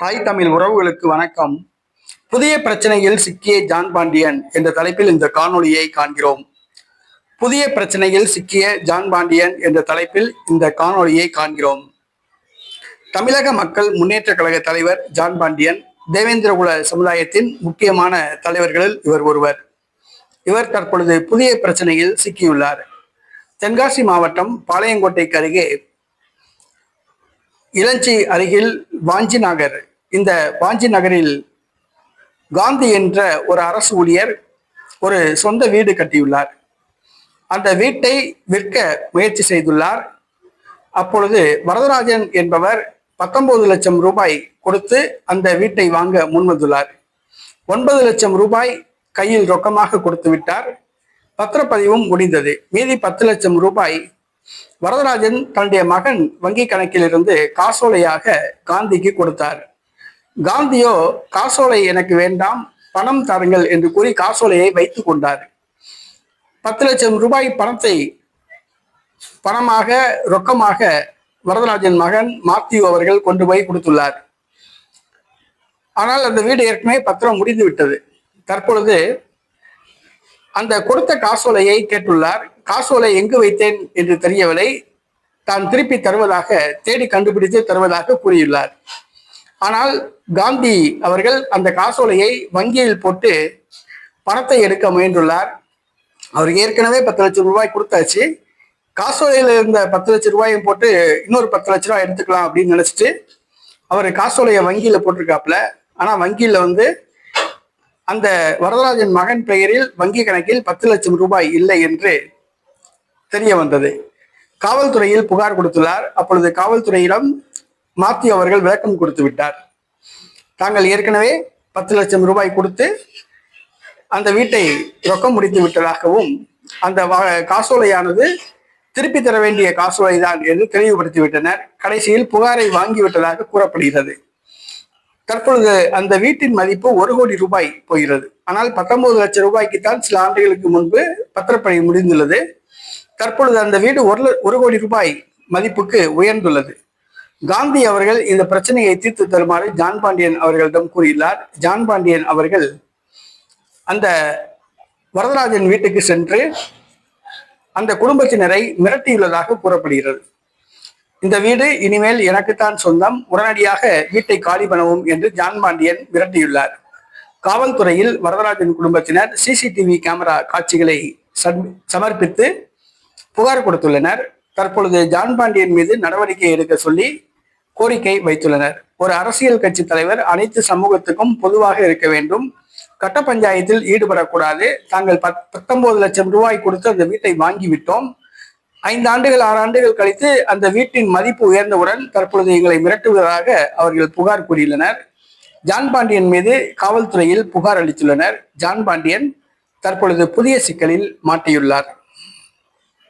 தாய் தமிழ் உறவுகளுக்கு வணக்கம். புதிய பிரச்சனையில் சிக்கிய ஜான் பாண்டியன் என்ற தலைப்பில் இந்த காணொளியை காண்கிறோம். புதிய பிரச்சனையில் சிக்கிய ஜான் பாண்டியன் என்ற தலைப்பில் இந்த காணொளியை காண்கிறோம். தமிழக மக்கள் முன்னேற்ற கழக தலைவர் ஜான் பாண்டியன் தேவேந்திரகுல சமுதாயத்தின் முக்கியமான தலைவர்களில் இவர் ஒருவர். இவர் தற்பொழுது புதிய பிரச்சனையில் சிக்கியுள்ளார். தென்காசி மாவட்டம் பாளையங்கோட்டைக்கு அருகே இளஞ்சி அருகில் வாஞ்சி நகர் இந்த வாஞ்சி நகரில் காந்தி என்ற ஒரு அரசு ஊழியர் ஒரு சொந்த வீடு கட்டியுள்ளார். அந்த வீட்டை விற்க முயற்சி செய்துள்ளார். அப்பொழுது வரதராஜன் என்பவர் பத்தொன்பது லட்சம் ரூபாய் கொடுத்து அந்த வீட்டை வாங்க முன்வந்துள்ளார். ஒன்பது லட்சம் ரூபாய் கையில் ரொக்கமாக கொடுத்து விட்டார். பத்திரப்பதிவும் முடிந்தது. மீதி பத்து லட்சம் ரூபாய் வரதராஜன் தன்னுடைய மகன் வங்கி கணக்கிலிருந்து காசோலையாக காந்திக்கு கொடுத்தார். காந்தியோ காசோலை எனக்கு வேண்டாம் பணம் தாருங்கள் என்று கூறி காசோலையை வைத்துக் கொண்டார். பத்து லட்சம் ரூபாய் பணத்தை பணமாக ரொக்கமாக வரதராஜன் மகன் மாத்யூ அவர்கள் கொண்டு போய் கொடுத்துள்ளார். ஆனால் அந்த வீடு ஏற்கனவே பத்திரம் முடிந்து விட்டது. தற்பொழுது அந்த கொடுத்த காசோலையை கேட்டுள்ளார். காசோலை எங்கு வைத்தேன்? என்று தெரியவில்லை. தான் திருப்பி தருவதாக தேடி கண்டுபிடித்து தருவதாக கூறியுள்ளார். ஆனால் காந்தி அவர்கள் அந்த காசோலையை வங்கியில் போட்டு பணத்தை எடுக்க முயன்றுள்ளார். அவர் ஏற்கனவே பத்து லட்சம் ரூபாய் கொடுத்தாச்சு. காசோலையில் இருந்த பத்து லட்சம் ரூபாயும் போட்டு இன்னொரு பத்து லட்ச ரூபாய் எடுத்துக்கலாம் அப்படின்னு நினைச்சிட்டு அவர் காசோலையை வங்கியில் போட்டிருக்காப்புல. ஆனால் வங்கியில் வந்து அந்த வரதராஜன் மகன் பெயரில் வங்கி கணக்கில் பத்து லட்சம் ரூபாய் இல்லை என்று தெரிய வந்தது. காவல்துறையில் புகார் கொடுத்துள்ளார். அப்பொழுது காவல்துறையிடம் மாத்தி அவர்கள் விளக்கம் கொடுத்து விட்டார். தாங்கள் ஏற்கனவே பத்து லட்சம் ரூபாய் கொடுத்து அந்த வீட்டை ரொக்கம் முடித்து விட்டதாகவும் அந்த காசோலையானது திருப்பி தர வேண்டிய காசோலை தான் என்று தெளிவுபடுத்தி விட்டனர். கடைசியில் புகாரை வாங்கிவிட்டதாக கூறப்படுகிறது. தற்பொழுது அந்த வீட்டின் மதிப்பு ஒரு கோடி ரூபாய் போகிறது. ஆனால் பத்தொன்பது லட்சம் ரூபாய்க்கு தான் சில ஆண்டுகளுக்கு முன்பு பத்திரப்பணி முடிந்துள்ளது. தற்பொழுது அந்த வீடு ஒரு ஒரு கோடி ரூபாய் மதிப்புக்கு உயர்ந்துள்ளது. காந்தி அவர்கள் இந்த பிரச்சனையை தீர்த்து தருமாறு ஜான் பாண்டியன் அவர்களிடம் கூறியுள்ளார். ஜான் பாண்டியன் அவர்கள் அந்த வரதராஜன் வீட்டுக்கு சென்று அந்த குடும்பத்தினரை மிரட்டியுள்ளதாக கூறப்படுகிறது. இந்த வீடு இனிமேல் எனக்குத்தான் சொந்தம் உடனடியாக வீட்டை காலி பண்ணவும் என்று ஜான் பாண்டியன் மிரட்டியுள்ளார். காவல்துறையில் வரதராஜன் குடும்பத்தினர் சிசிடிவி கேமரா காட்சிகளை சம்- சமர்ப்பித்து புகார் கொடுத்துள்ளனர். தற்பொழுது ஜான் பாண்டியன் மீது நடவடிக்கை எடுக்க சொல்லி கோரிக்கை வைத்துள்ளனர். ஒரு அரசியல் கட்சி தலைவர் அனைத்து சமூகத்துக்கும் பொதுவாக இருக்க வேண்டும். கட்ட பஞ்சாயத்தில் ஈடுபடக்கூடாது. தாங்கள் பத் பத்தொன்பது லட்சம் ரூபாய் கொடுத்து அந்த வீட்டை வாங்கி விட்டோம் ஐந்து ஆண்டுகள் ஆறு ஆண்டுகள் கழித்து அந்த வீட்டின் மதிப்பு உயர்ந்தவுடன் தற்பொழுது எங்களை மிரட்டுவதாக அவர்கள் புகார் கூறியுள்ளனர். ஜான் பாண்டியன் மீது காவல்துறையில் புகார் அளித்துள்ளனர். ஜான் பாண்டியன் தற்பொழுது புதிய சிக்கலில் மாட்டியுள்ளார்.